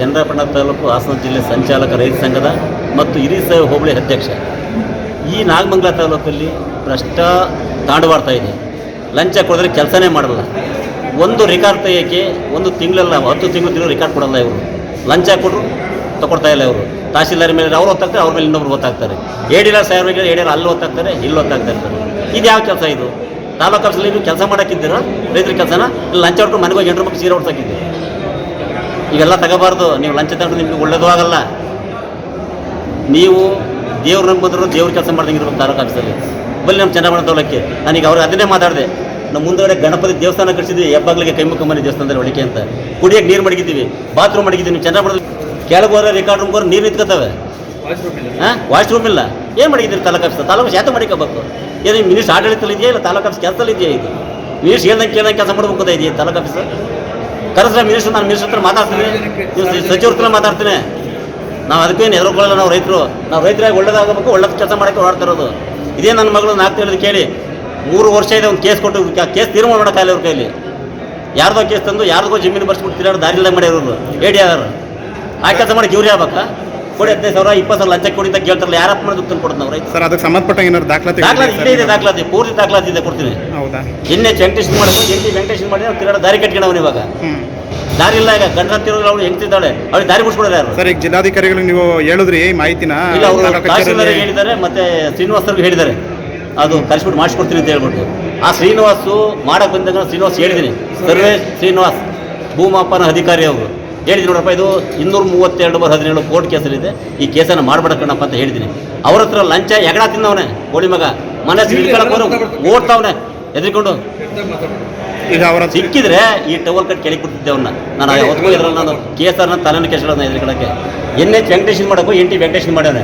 ಚಂದ್ರಪಟ್ಟಣ ತಾಲೂಕು ಹಾಸನ ಜಿಲ್ಲೆ ಸಂಚಾಲಕ ರೈತ ಸಂಘದ ಮತ್ತು ಹಿರಿಸಾಯಿ ಹೋಬಳಿ ಅಧ್ಯಕ್ಷ. ಈ ನಾಗಮಂಗಲ ತಾಲೂಕಲ್ಲಿ ಭ್ರಷ್ಟ ತಾಂಡವಾಡ್ತಾ ಇದೆ. ಲಂಚ ಕೊಡಿದ್ರೆ ಕೆಲಸನೇ ಮಾಡಲ್ಲ. ಒಂದು ರೆಕಾರ್ಡ್ ತೆಗಿಯೋಕ್ಕೆ ಒಂದು ತಿಂಗಳಲ್ಲ, ಹತ್ತು ತಿಂಗಳು ತಿಂಗಳು ರೆಕಾರ್ಡ್ ಕೊಡಲ್ಲ ಇವರು. ಲಂಚ ಕೊಟ್ಟರು ತಗೊಳ್ತಾ ಇಲ್ಲ ಇವರು. ತಹಸೀಲ್ದಾರ್ ಮೇಲೆ ಅವ್ರು ಒತ್ತಾಗ್ತಾರೆ ಅವ್ರ ಮೇಲೆ ಇನ್ನೊಬ್ರು ಗೊತ್ತಾಗ್ತಾರೆ ಏಡಿಲ್ಲ ಸಾಹೇಬ್ರಿಗೆ ಏಡಿಲ್ಲ ಅಲ್ಲಿ ಒತ್ತಾಗ್ತಾರೆ ಇಲ್ಲಿ ಒತ್ತಾಗ್ತಾ ಇದು ಯಾವ ಕೆಲಸ ಇದು? ತಾಲೂಕು ಆಫೀಸಲ್ಲಿ ಕೆಲಸ ಮಾಡೋಕ್ಕಿದ್ದೀರಾ? ರೈತರ ಕೆಲಸನ? ಲಂಚ ಹೊಟ್ಟು ಮನೆಗೆ ಹೋಗಿ ಎಂಟ್ರ ಮಕ್ಕಳು ಸೀರೆ ಹೊಡ್ಸಕ್ಕಿದ್ದೀರಿ ಇವೆಲ್ಲ ತಗೋಬಾರ್ದು. ನೀವು ಲಂಚ ತಗೊಂಡು ನಿಮಗೆ ಒಳ್ಳೇದು ಆಗಲ್ಲ. ನೀವು ದೇವ್ರ ನಂಬಿದ್ರು ದೇವ್ರ ಕೆಲಸ ಮಾಡ್ದಂಗೆ ಇರ್ಬೇಕು ತಾಲೂಕು ಆಫೀಸಲ್ಲಿ ಬಲ್ಲಿ ನಮ್ಮ ಚಂದ್ರಬಾಣ ತಗೊಳಕ್ಕೆ ನನಗೆ ಅವ್ರಿಗೆ ಅದನ್ನೇ ಮಾತಾಡಿದೆ. ನಮ್ಮ ಮುಂದಗಡೆ ಗಣಪತಿ ದೇವಸ್ಥಾನ ಕಟ್ಟಿಸಿದ್ವಿ. ಹೆಬ್ಬಾಗ್ಲಿಗೆ ಕೈಮುಖಮ್ಮನಿ ದೇವಸ್ಥಾನದಲ್ಲಿ ಒಳಿಕೆ ಅಂತ. ಕುಡಿಯೋಕೆ ನೀರು ಮಡಗಿದ್ದೀವಿ. ಬಾತ್ರೂಮ್ ಮಡಗಿದ್ದೀವಿ. ನೀವು ಚಂದ್ರಬಾಣದಲ್ಲಿ ಕೆಳಗೆ ಹೋದ್ರೆ ರೆಕಾರ್ಡ್ ರೂಮ್ ಹೋದ್ರೆ ನೀರು ನಿಂತ್ಕೋತವೆ. ಹಾಂ ವಾಶ್ರೂಮ್ ಇಲ್ಲ. ಏನು ಮಾಡಿದ್ದೀರಿ ತಾಲೂಕು ಆಫೀಸ್ ತಾಲೂಕು ಶಾತ ಮಾಡಿಕೋಬೇಕು ಏನು ಮಿನಿಸ್ಟರ್ ಆಡಳಿತದಲ್ಲಿ ಇದೆಯಾ ಇಲ್ಲ ತಾಲೂಕು ಆಫೀಸ್ ಕೆಲಸದಲ್ಲಿ ಇದೆಯಾ ಇದು? ಮಿನಿಸ್ಟರ್ ಹೇಳ್ದಂಗೆ ಕೇಳ್ದಂಗೆ ಕೆಲಸ ಮಾಡ್ಬೇಕು ಅಂತ ಇದೆಯಾ ತಾಲೂಕು ಆಫೀಸ್ ಕರೆದ್ರೆ ಮಿನಿಸ್ಟರ್, ನಾನು ಮಿನಿಸ್ಟರ್ ಹತ್ರ ಮಾತಾಡ್ತೀನಿ. ಸಚಿವ್ರ ಹತ್ರ ಮಾತಾಡ್ತೀನಿ. ನಾವು ಅದಕ್ಕೇನು ಎದುರುಕೊಳ್ಳಲ್ಲ ನಾವು ರೈತರು. ನಾವು ರೈತರಾಗಿ ಒಳ್ಳೇದಾಗಬೇಕು, ಒಳ್ಳೇದು ಕೆಲಸ ಮಾಡೋಕ್ಕೆ ಓಡಾಡ್ತಾ ಇರೋದು. ಇದೇ ನನ್ನ ಮಗಳು ನಾಲ್ಕು ತಿಳಿದು ಕೇಳಿ, ಮೂರು ವರ್ಷ ಇದೆ ಒಂದು ಕೇಸ್ ಕೊಟ್ಟು ಕೇಸ್ ತೀರ್ಮಾನ ಮಾಡೋಕ್ಕಾಗಲ್ಲ ಅವ್ರ ಕೈಲಿ. ಯಾರ್ದೋ ಕೇಸ್ ತಂದು, ಯಾರ್ದೋ ಜಮೀನು ಬರ್ಸ್ಬಿಟ್ಟು ತಿರುಗಾಡೋ ದಾರಿ ಮಾಡಿರೋದು. ಮಾಡಿರೋರು ಎ ಡಿ ಆರ್. ಆ ಕೆಲಸ ಮಾಡಿ ಇವ್ರು ಆಗ್ಬೇಕಾ? ಕೊಡಿ ಹದಿನೈದು ಸಾವಿರ ಇಪ್ಪತ್ತು ಸಾವಿರ ಲಂಚ ಕೊಡಿ ಅಂತ ಕೇಳ್ತಾರಲ್ಲ ಯಾರಪ್ಪ ಮಾಡಿದ್ರು ದುಡ್ಡು ಕೊಡ್ತಾರೆ ನಾವು ರೈತ ಸರ್ ಅದಕ್ಕೆ ಸಂಬಂಧಪಟ್ಟ ಏನಾದ್ರು ದಾಖಲಾತಿ ದಾಖಲಾತಿ ಇದೇ ಇದೆ ದಾಖಲಾತಿ ಪೂರ್ತಿ ದಾಖಲಾತಿ ಇದೆ ಕೊಡ್ತೀನಿ. ಹೌದಾ? ಎಣ್ಣೆ ವೆಂಕಟೇಶನ್ ಮಾಡಿದ್ರು ಎಣ್ಣೆ ವೆಂಕಟೇಶನ್ ಮಾಡಿ ತಿರುಗಾಡೋ ದಾರಿ ಕಟ್ಕೊಂಡವನು ಇವಾಗ. ದಾರಿ ಇಲ್ಲ ಈಗ ಗಂಡ ತಿರುಗಲು ಅವಳು ಹೆಂಗ್ತಿದ್ದಾಳೆ ಅವಳಿಗೆ ದಾರಿ ಬಿಡ್ಸ್ಕೊಡೋರು ಯಾರು? ಸರ್ ಈಗ ಜಿಲ್ಲಾಧಿಕಾರಿಗಳಿಗೆ ನೀವು ಹೇಳಿದ್ರಿ ಈ ಮಾಹಿತಿನ ಇಲ್ಲ ಅವರು ಹೇಳಿದ್ದಾರೆ ಮತ್ತೆ ಶ್ರೀನಿವಾಸ್ ಅವ್ರಿಗೆ ಹೇಳಿದ್ದಾರೆ. ಅದು ಕರೆಸ್ಬಿಟ್ಟು ಮಾಡಿಸ್ಕೊಡ್ತೀನಿ ಅಂತ ಹೇಳ್ಬಿಟ್ಟು. ಆ ಶ್ರೀನಿವಾಸು ಮಾಡಕ್ಕೆ ಬಂದಾಗ ಶ್ರೀನಿವಾಸ್ ಹೇಳಿದ್ದೀನಿ. ಸರ್ವೇ ಶ್ರೀನಿವಾಸ್ ಭೂಮಾಪನ ಅಧಿಕಾರಿ ಅವರು. ಹೇಳಿದ್ದೀನಿ ನೋಡಪ್ಪ ಇದು ಇನ್ನೂರ ಮೂವತ್ತೆರಡು ಬರ್ ಹದಿನೇಳು ಕೋರ್ಟ್ ಕೇಸಲ್ಲಿದೆ. ಈ ಕೇಸನ್ನು ಮಾಡಬೇಡ ಕಣಪ್ಪ ಅಂತ ಹೇಳಿದ್ದೀನಿ. ಅವ್ರ ಹತ್ರ ಲಂಚ ಎಗಡ ತಿಂದವನೆ ಕೋಳಿ ಮಗ. ಮನೆ ಹಿಡ್ಕೊಳಕ್ಕೆ ಓಡ್ತಾವನೆ. ಎದ್ರಿಕೊಂಡು. ಈಗ ಅವರ ಸಿಕ್ಕಿದ್ರೆ ಈ ಟವಲ್ ಕಟ್ ಕೆಳಗೆ ಬಿಡ್ತಿದ್ದೆ ಅವನ್ನ ನಾನು ಯಾವತ್ತೂ ಇದ್ರಲ್ಲಿ ನಾನು ಕೇಸರ್ನ ತಲೆನ ಕೆಸಳನ್ನ ಎದುರುಗಡಕ್ಕೆ ಎನ್ ಎಚ್ ವೆಂಕಟೇಶನ್ ಮಾಡೋಕ್ಕೂ ಎನ್ ಟಿ ವೆಂಕಟೇಶನ್ ಮಾಡ್ಯಾನೆ